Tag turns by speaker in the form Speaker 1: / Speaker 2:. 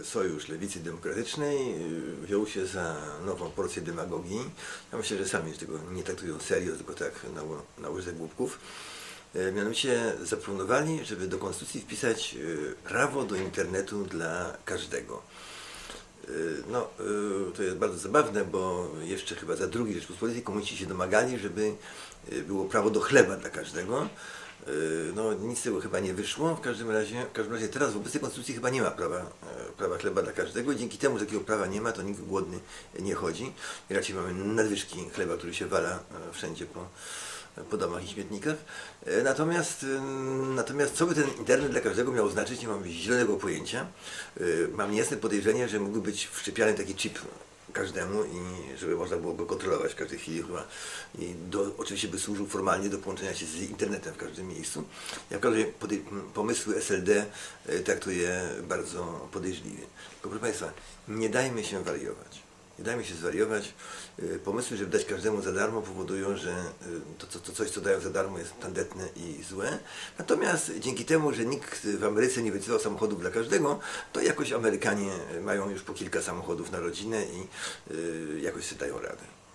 Speaker 1: y, Sojusz Lewicy Demokratycznej y, wziął się za nową porcję demagogii. Ja myślę, że sami tego nie traktują serio, tylko tak na, na łyżek głupków. Y, Mianowicie zaproponowali, żeby do konstytucji wpisać prawo do internetu dla każdego. No, to jest bardzo zabawne, bo jeszcze chyba za drugiej Rzeczpospolitej komuniści się domagali, żeby było prawo do chleba dla każdego. Y, No, nic z tego chyba nie wyszło. W każdym razie, w każdym razie teraz w obecnej konstytucji chyba nie ma prawa, e, prawa chleba dla każdego. Dzięki temu, że takiego prawa nie ma, to nikt głodny nie chodzi. I raczej mamy nadwyżki chleba, który się wala e, wszędzie po, po domach i śmietnikach. E, Natomiast, natomiast co by ten internet dla każdego miał znaczyć, nie mam zielonego pojęcia. Mam niejasne podejrzenie, że mógłby być wszczepiany taki chip każdemu i żeby można było go kontrolować w każdej chwili chyba. I do, oczywiście by służył formalnie do połączenia się z internetem w każdym miejscu. Ja w każdym razie pomysły SLD y, traktuję bardzo podejrzliwie. Tylko proszę Państwa, nie dajmy się wariować. Nie dajmy się zwariować. Y, Pomysły, żeby dać każdemu za darmo powodują, że y, to, to, to coś, co dają za darmo jest tandetne i złe. Natomiast dzięki temu, że nikt w Ameryce nie wycofał samochodów dla każdego, to jakoś Amerykanie mają już po kilka samochodów na rodzinę i y, jakoś sobie dają radę.